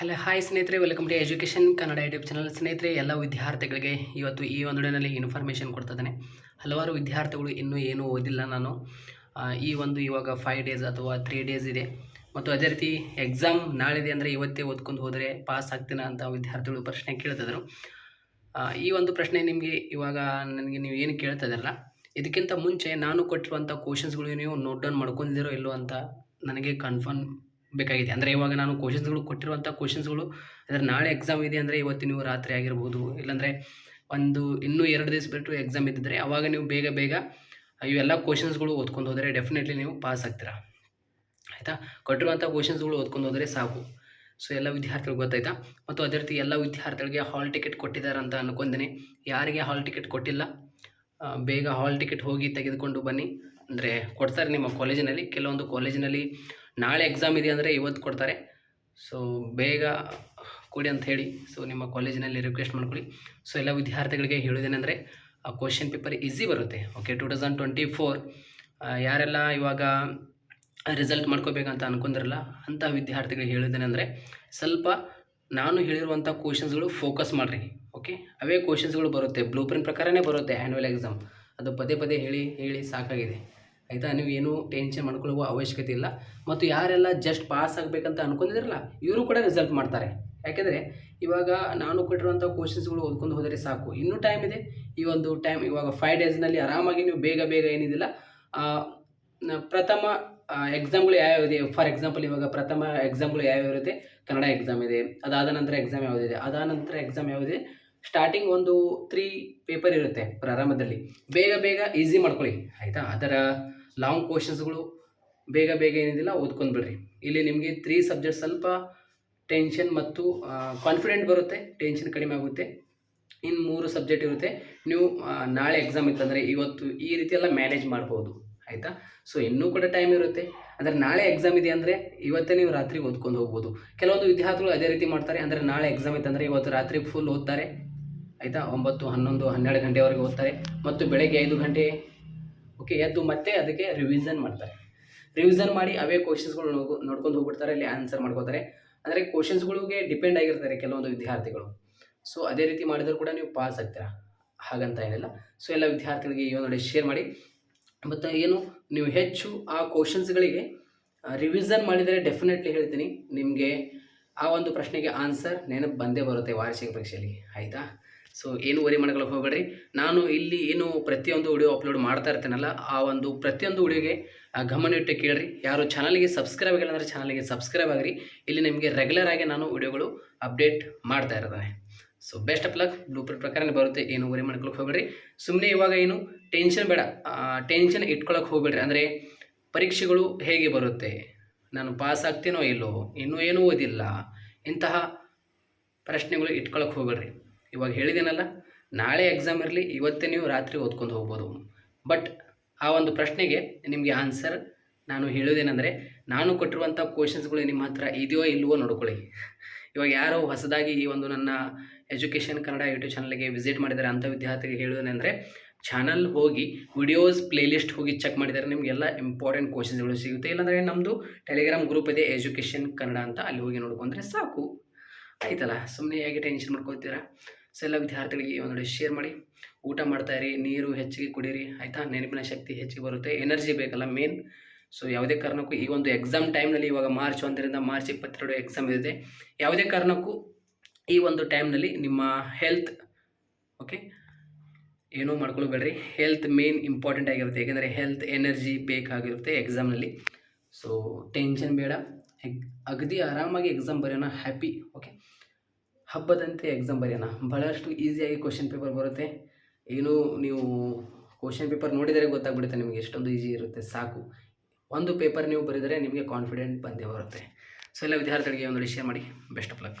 Hello, hi ಸ್ನೇಹಿತರೆ welcome to education Kannada YouTube channel ಸ್ನೇಹಿತರೆ, ಎಲ್ಲ ವಿದ್ಯಾರ್ಥಿಗಳಿಗೆ ಇವತ್ತು ಈ ಒಂದು ಡೇನಲ್ಲಿ ಇನ್ಫಾರ್ಮೇಷನ್ ಕೊಡ್ತಾ ಇದ್ದೇನೆ. ಹಲವಾರು ವಿದ್ಯಾರ್ಥಿಗಳು ಇನ್ನೂ ಏನೂ ಓದಿಲ್ಲ ನಾನು. ಈ ಒಂದು ಇವಾಗ ಫೈವ್ ಡೇಸ್ ಅಥವಾ ತ್ರೀ ಡೇಸ್ ಇದೆ. ಮತ್ತು ಅದೇ ರೀತಿ ಎಕ್ಸಾಮ್ ನಾಳಿದೆ ಅಂದರೆ ಇವತ್ತೇ ಓದ್ಕೊಂಡು ಹೋದರೆ ಪಾಸ್ ಆಗ್ತೀನ ಅಂತ ವಿದ್ಯಾರ್ಥಿಗಳು ಪ್ರಶ್ನೆ ಕೇಳ್ತಿದ್ರು ಈ ಒಂದು ಪ್ರಶ್ನೆ ನಿಮಗೆ ಇವಾಗ ನನಗೆ ನೀವು ಏನು ಕೇಳ್ತಾ ಇದ್ದೀರಲ್ಲ, ಇದಕ್ಕಿಂತ ಮುಂಚೆ ನಾನು ಕೊಟ್ಟಿರುವಂಥ ಕ್ವಶನ್ಸ್ಗಳು ನೀವು ನೋಟ್ ಡೌನ್ ಮಾಡ್ಕೊಂಡಿದ್ದೀರೋ ಇಲ್ಲೋ ಅಂತ ನನಗೆ ಕನ್ಫರ್ಮ್ ಬೇಕಾಗಿದೆ. ಅಂದರೆ ಇವಾಗ ನಾನು ಕ್ವಶನ್ಸ್ಗಳು ಕೊಟ್ಟಿರುವಂಥ ಕ್ವಶನ್ಸ್ಗಳು ಅಂದರೆ ನಾಳೆ ಎಕ್ಸಾಮ್ ಇದೆ ಅಂದರೆ ಇವತ್ತು ನೀವು ರಾತ್ರಿ ಆಗಿರ್ಬೋದು, ಇಲ್ಲಾಂದರೆ ಒಂದು ಇನ್ನೂ ಎರಡು ದಿವಸ ಬಿಟ್ಟು ಎಕ್ಸಾಮ್ ಇದ್ದಿದ್ರೆ ಆವಾಗ ನೀವು ಬೇಗ ಬೇಗ ಇವೆಲ್ಲ ಕ್ವಶನ್ಸ್ಗಳು ಓದ್ಕೊಂಡು ಹೋದರೆ ಡೆಫಿನೆಟ್ಲಿ ನೀವು ಪಾಸ್ ಆಗ್ತೀರಾ. ಆಯಿತಾ? ಕೊಟ್ಟಿರುವಂಥ ಕ್ವಶನ್ಸ್ಗಳು ಓದ್ಕೊಂಡು ಹೋದರೆ ಸಾಕು. ಸೊ ಎಲ್ಲ ವಿದ್ಯಾರ್ಥಿಗಳಿಗೆ ಗೊತ್ತಾಯ್ತಾ? ಮತ್ತು ಅದೇ ರೀತಿ ಎಲ್ಲ ವಿದ್ಯಾರ್ಥಿಗಳಿಗೆ ಹಾಲ್ ಟಿಕೆಟ್ ಕೊಟ್ಟಿದ್ದಾರೆ ಅಂತ ಅನ್ಕೊಂತೀನಿ ಯಾರಿಗೆ ಹಾಲ್ ಟಿಕೆಟ್ ಕೊಟ್ಟಿಲ್ಲ? ಬೇಗ ಹಾಲ್ ಟಿಕೆಟ್ ಹೋಗಿ ತೆಗೆದುಕೊಂಡು ಬನ್ನಿ. ಅಂದರೆ ಕೊಡ್ತಾರೆ ನಿಮ್ಮ ಕಾಲೇಜಿನಲ್ಲಿ ಕೆಲವೊಂದು ಕಾಲೇಜಿನಲ್ಲಿ ನಾಳೆ ಎಕ್ಸಾಮ್ ಇದೆ ಅಂದರೆ ಇವತ್ತು ಕೊಡ್ತಾರೆ. ಸೊ ಬೇಗ ಕೊಡಿ ಅಂತ ಹೇಳಿ. ಸೊ ನಿಮ್ಮ ಕಾಲೇಜಿನಲ್ಲಿ ರಿಕ್ವೆಸ್ಟ್ ಮಾಡ್ಕೊಳ್ಳಿ. ಸೊ ಎಲ್ಲ ವಿದ್ಯಾರ್ಥಿಗಳಿಗೆ ಹೇಳೋದೇನೆಂದರೆ ಆ ಕ್ವಶನ್ ಪೇಪರ್ ಈಸಿ ಬರುತ್ತೆ. Okay two thousand twenty four ಯಾರೆಲ್ಲ ಇವಾಗ ರಿಸಲ್ಟ್ ಮಾಡ್ಕೋಬೇಕಂತ ಅನ್ಕೊಂಡಿರಲ್ಲ ಅಂತ ವಿದ್ಯಾರ್ಥಿಗಳಿಗೆ ಹೇಳೋದೇನೆಂದರೆ ಸ್ವಲ್ಪ ನಾನು ಹೇಳಿರುವಂಥ ಕ್ವಶನ್ಸ್ಗಳು ಫೋಕಸ್ ಮಾಡಿರಿ. ಓಕೆ ಅವೇ ಕ್ವಶನ್ಸ್ಗಳು ಬರುತ್ತೆ. ಬ್ಲೂ ಪ್ರಿಂಟ್ ಪ್ರಕಾರನೇ ಬರುತ್ತೆ ಆ್ಯನ್ಯುವಲ್ ಎಕ್ಸಾಮ್ ಅದು ಪದೇ ಪದೇ ಹೇಳಿ ಹೇಳಿ ಸಾಕಾಗಿದೆ. ಆಯಿತಾ? ನೀವು ಏನೂ ಟೆನ್ಷನ್ ಮಾಡ್ಕೊಳ್ಳುವ ಅವಶ್ಯಕತೆ ಇಲ್ಲ. ಮತ್ತು ಯಾರೆಲ್ಲ ಜಸ್ಟ್ ಪಾಸ್ ಆಗಬೇಕಂತ ಅನ್ಕೊಂಡಿದ್ರಲ್ಲ, ಇವರು ಕೂಡ ರಿಸಲ್ಟ್ ಮಾಡ್ತಾರೆ. ಯಾಕೆಂದರೆ, ಇವಾಗ ನಾನು ಕೊಟ್ಟಿರುವಂಥ ಕ್ವಶನ್ಸ್ಗಳು ಓದ್ಕೊಂಡು ಹೋದರೆ ಸಾಕು. ಇನ್ನೂ ಟೈಮ್ ಇದೆ. ಈ ಒಂದು ಟೈಮ್ ಇವಾಗ ಫೈವ್ ಡೇಸ್ನಲ್ಲಿ ಆರಾಮಾಗಿ ನೀವು ಬೇಗ ಬೇಗ ಏನಿದಿಲ್ಲ. ಪ್ರಥಮ ಎಕ್ಸಾಮ್ಗಳು ಯಾವ್ಯಾವ ಇದೆ? ಫಾರ್ ಎಕ್ಸಾಂಪಲ್ ಇವಾಗ ಪ್ರಥಮ ಎಕ್ಸಾಮ್ಗಳು ಯಾವ್ಯಾವ ಇರುತ್ತೆ? ಕನ್ನಡ ಎಕ್ಸಾಮ್ ಇದೆ. ಅದಾದ ನಂತರ ಎಕ್ಸಾಮ್ ಯಾವುದಿದೆ ಅದಾದ ನಂತರ ಎಕ್ಸಾಮ್ ಯಾವುದಿದೆ ಸ್ಟಾರ್ಟಿಂಗ್ ಒಂದು ತ್ರೀ ಪೇಪರ್ ಇರುತ್ತೆ ಪ್ರಾರಂಭದಲ್ಲಿ. ಬೇಗ ಬೇಗ ಈಸಿ ಮಾಡ್ಕೊಳ್ಳಿ. ಆಯಿತಾ? ಅದರ ಲಾಂಗ್ ಕ್ವಶನ್ಸ್ಗಳು ಬೇಗ ಬೇಗ ಏನಿದಿಲ್ಲ ಓದ್ಕೊಂಡು ಬಿಡ್ರಿ. ಇಲ್ಲಿ ನಿಮಗೆ ತ್ರೀ ಸಬ್ಜೆಕ್ಟ್ ಸ್ವಲ್ಪ ಟೆನ್ಷನ್ ಮತ್ತು ಕಾನ್ಫಿಡೆಂಟ್ ಬರುತ್ತೆ ಟೆನ್ಷನ್ ಕಡಿಮೆ ಆಗುತ್ತೆ. ಇನ್ನು ಮೂರು ಸಬ್ಜೆಕ್ಟ್ ಇರುತ್ತೆ. ನೀವು ನಾಳೆ ಎಕ್ಸಾಮ್ ಇತ್ತಂದರೆ ಇವತ್ತು ಈ ರೀತಿ ಎಲ್ಲ ಮ್ಯಾನೇಜ್ ಮಾಡ್ಬೋದು. ಆಯಿತಾ? ಸೊ ಇನ್ನೂ ಕೂಡ ಟೈಮ್ ಇರುತ್ತೆ. ಅಂದರೆ ನಾಳೆ ಎಕ್ಸಾಮ್ ಇದೆ ಅಂದರೆ ಇವತ್ತೇ ನೀವು ರಾತ್ರಿ ಓದ್ಕೊಂಡು ಹೋಗ್ಬೋದು. ಕೆಲವೊಂದು ವಿದ್ಯಾರ್ಥಿಗಳು ಅದೇ ರೀತಿ ಮಾಡ್ತಾರೆ. ಅಂದರೆ ನಾಳೆ ಎಕ್ಸಾಮ್ ಇತ್ತಂದರೆ ಇವತ್ತು ರಾತ್ರಿ ಫುಲ್ ಓದ್ತಾರೆ. ಆಯಿತಾ? ಒಂಬತ್ತು, ಹನ್ನೊಂದು, ಹನ್ನೆರಡು ಗಂಟೆವರೆಗೆ ಓದ್ತಾರೆ. ಮತ್ತು ಬೆಳಗ್ಗೆ ಐದು ಗಂಟೆ ಓಕೆ ಎದ್ದು ಮತ್ತೆ ಅದಕ್ಕೆ ರಿವಿಸನ್ ಮಾಡ್ತಾರೆ. ರಿವಿಸನ್ ಮಾಡಿ ಅವೇ ಕ್ವಶನ್ಸ್ಗಳು ನೋಡ್ಕೊಂಡು ಹೋಗ್ಬಿಡ್ತಾರೆ, ಅಲ್ಲಿ ಆನ್ಸರ್ ಮಾಡ್ಕೋತಾರೆ. ಅಂದರೆ ಕ್ವಶನ್ಸ್ಗಳಿಗೆ ಡಿಪೆಂಡ್ ಆಗಿರ್ತಾರೆ ಕೆಲವೊಂದು ವಿದ್ಯಾರ್ಥಿಗಳು. ಸೊ ಅದೇ ರೀತಿ ಮಾಡಿದರೂ ಕೂಡ ನೀವು ಪಾಸ್ ಆಗ್ತೀರಾ? ಹಾಗಂತ ಏನಿಲ್ಲ. ಸೊ ಎಲ್ಲ ವಿದ್ಯಾರ್ಥಿಗಳಿಗೆ ಈ ಒಂದು ಶೇರ್ ಮಾಡಿ. ಮತ್ತು ಏನು, ನೀವು ಹೆಚ್ಚು ಆ ಕ್ವಶನ್ಸ್ಗಳಿಗೆ ರಿವಿಸನ್ ಮಾಡಿದರೆ ಡೆಫಿನೆಟ್ಲಿ ಹೇಳ್ತೀನಿ. ನಿಮಗೆ ಆ ಒಂದು ಪ್ರಶ್ನೆಗೆ ಆನ್ಸರ್ ನೆನಪು ಬಂದೇ ಬರುತ್ತೆ ವಾರ್ಷಿಕ ಪರೀಕ್ಷೆಯಲ್ಲಿ. ಆಯಿತಾ? ಸೊ ಏನು ವರಿ ಮಾಡ್ಕೊಳ್ಳೋಕೆ ಹೋಗಬೇಡ್ರಿ. ನಾನು ಇಲ್ಲಿ ಏನು ಪ್ರತಿಯೊಂದು ವಿಡಿಯೋ ಅಪ್ಲೋಡ್ ಮಾಡ್ತಾ ಇರ್ತೇನಲ್ಲ, ಆ ಒಂದು ಪ್ರತಿಯೊಂದು ವಿಡಿಯೋಗೆ ಗಮನ ಇಟ್ಟು ಕೇಳ್ರಿ. ಯಾರು ಚಾನಲ್ಗೆ ಸಬ್ಸ್ಕ್ರೈಬ್ ಆಗಿಲ್ಲ ಅಂದರೆ ಚಾನಲ್ಗೆ ಸಬ್ಸ್ಕ್ರೈಬ್ ಆಗಿರಿ. ಇಲ್ಲಿ ನಿಮಗೆ ರೆಗ್ಯುಲರ್ ಆಗಿ ನಾನು ವಿಡಿಯೋಗಳು ಅಪ್ಡೇಟ್ ಮಾಡ್ತಾ ಇರ್ತೇನೆ. So best of luck blue print ಪ್ರಕಾರನೇ ಬರುತ್ತೆ. ಏನು ವರಿ ಮಾಡ್ಕೊಳಕ್ಕೆ ಹೋಗಬೇಡ್ರಿ. ಸುಮ್ಮನೆ ಇವಾಗ ಏನು ಟೆನ್ಷನ್ ಬೇಡ. ಟೆನ್ಷನ್ ಇಟ್ಕೊಳಕ್ಕೆ ಹೋಗಬೇಡ್ರಿ. ಅಂದರೆ ಪರೀಕ್ಷೆಗಳು ಹೇಗೆ ಬರುತ್ತೆ? ನಾನು ಪಾಸ್ ಆಗ್ತೀನೋ ಇಲ್ಲೋ? ಇನ್ನೂ ಏನೂ ಓದಿಲ್ಲ? ಇಂತಹ ಪ್ರಶ್ನೆಗಳು ಇಟ್ಕೊಳಕ್ಕೆ ಹೋಗಬೇಡ್ರಿ. ಇವಾಗ ಹೇಳಿದ್ದೀನಲ್ಲ ನಾಳೆ ಎಕ್ಸಾಮ್ ಇರಲಿ, ಇವತ್ತೇ ನೀವು ರಾತ್ರಿ ಓದ್ಕೊಂಡು ಹೋಗ್ಬೋದು. ಬಟ್ ಆ ಒಂದು ಪ್ರಶ್ನೆಗೆ ನಿಮಗೆ ಆನ್ಸರ್ ನಾನು ಹೇಳೋದೇನೆಂದರೆ ನಾನು ಕೊಟ್ಟಿರುವಂಥ ಕ್ವಶನ್ಸ್ಗಳು ನಿಮ್ಮ ಹತ್ರ ಇದೆಯೋ ಇಲ್ವೋ ನೋಡ್ಕೊಳ್ಳಿ. ಇವಾಗ ಯಾರೋ ಹೊಸದಾಗಿ ಈ ಒಂದು ನನ್ನ ಎಜುಕೇಷನ್ ಕನ್ನಡ ಯೂಟ್ಯೂಬ್ ಚಾನಲ್ಗೆ ವಿಸಿಟ್ ಮಾಡಿದ್ದಾರೆ ಅಂಥ ವಿದ್ಯಾರ್ಥಿಗೆ ಹೇಳೋದೇನೆಂದರೆ ಚಾನಲ್ ಹೋಗಿ ವಿಡಿಯೋಸ್ ಪ್ಲೇಲಿಸ್ಟ್ ಹೋಗಿ ಚೆಕ್ ಮಾಡಿದರೆ ನಿಮಗೆಲ್ಲ ಇಂಪಾರ್ಟೆಂಟ್ ಕ್ವಶನ್ಸ್ಗಳು ಸಿಗುತ್ತೆ. ಇಲ್ಲಾಂದರೆ ನಮ್ಮದು ಟೆಲಿಗ್ರಾಮ್ ಗ್ರೂಪ್ ಇದೆ ಎಜುಕೇಷನ್ ಕನ್ನಡ ಅಂತ. ಅಲ್ಲಿ ಹೋಗಿ ನೋಡ್ಕೊಂಡ್ರೆ ಸಾಕು. ಆಯ್ತಲ್ಲ ಸುಮ್ಮನೆ ಹೇಗೆ ಟೆನ್ಷನ್ ಮಾಡ್ಕೊತೀರಾ ಸೊ ಎಲ್ಲ ವಿದ್ಯಾರ್ಥಿಗಳಿಗೆ ಒಂದು ನೋಡಿ ಶೇರ್ ಮಾಡಿ. ಊಟ ಮಾಡ್ತಾಯಿರಿ ನೀರು ಹೆಚ್ಚಿಗೆ ಕುಡೀರಿ, ಆಯಿತಾ? ನೆನಪಿನ ಶಕ್ತಿ ಹೆಚ್ಚಿಗೆ ಬರುತ್ತೆ ಎನರ್ಜಿ ಬೇಕಲ್ಲ ಮೇನ್ ಸೊ ಯಾವುದೇ ಕಾರಣಕ್ಕೂ ಈ ಒಂದು ಎಕ್ಸಾಮ್ ಟೈಮ್ನಲ್ಲಿ ಇವಾಗ ಮಾರ್ಚ್ ಒಂದರಿಂದ ಮಾರ್ಚ್ ಇಪ್ಪತ್ತೆರಡು ಎಕ್ಸಾಮ್ ಇದೆ ಯಾವುದೇ ಕಾರಣಕ್ಕೂ ಈ ಒಂದು ಟೈಮ್ನಲ್ಲಿ ನಿಮ್ಮ ಹೆಲ್ತ್ ಓಕೆ ಏನೂ ಮಾಡ್ಕೊಳ್ಬೇಡ್ರಿ. ಹೆಲ್ತ್ ಮೇನ್ ಇಂಪಾರ್ಟೆಂಟ್ ಆಗಿರುತ್ತೆ. ಏಕೆಂದರೆ ಹೆಲ್ತ್ ಎನರ್ಜಿ ಬೇಕಾಗಿರುತ್ತೆ ಎಕ್ಸಾಮ್ನಲ್ಲಿ ಸೊ ಟೆನ್ಷನ್ ಬೇಡ. ಅಗದಿ ಆರಾಮಾಗಿ ಎಕ್ಸಾಮ್ ಬರೆಯೋಣ ಹ್ಯಾಪಿ ಓಕೆ ಹಬ್ಬದಂತೆ ಎಕ್ಸಾಮ್ ಬರೆಯೋಣ. ಭಾಳಷ್ಟು ಈಸಿಯಾಗಿ ಕ್ವಶನ್ ಪೇಪರ್ ಬರುತ್ತೆ. ಏನು ನೀವು ಕ್ವಶನ್ ಪೇಪರ್ ನೋಡಿದರೆ ಗೊತ್ತಾಗ್ಬಿಡುತ್ತೆ ನಿಮಗೆ ಎಷ್ಟೊಂದು ಈಸಿ ಇರುತ್ತೆ, ಸಾಕು. ಒಂದು ಪೇಪರ್ ನೀವು ಬರೆದರೆ ನಿಮಗೆ ಕಾನ್ಫಿಡೆಂಟ್ ಬಂದೇ ಬರುತ್ತೆ. ಸೊ ಎಲ್ಲ ವಿದ್ಯಾರ್ಥಿಗಳಿಗೆ ಒಂದು ಶೇರ್ ಮಾಡಿ. Best of luck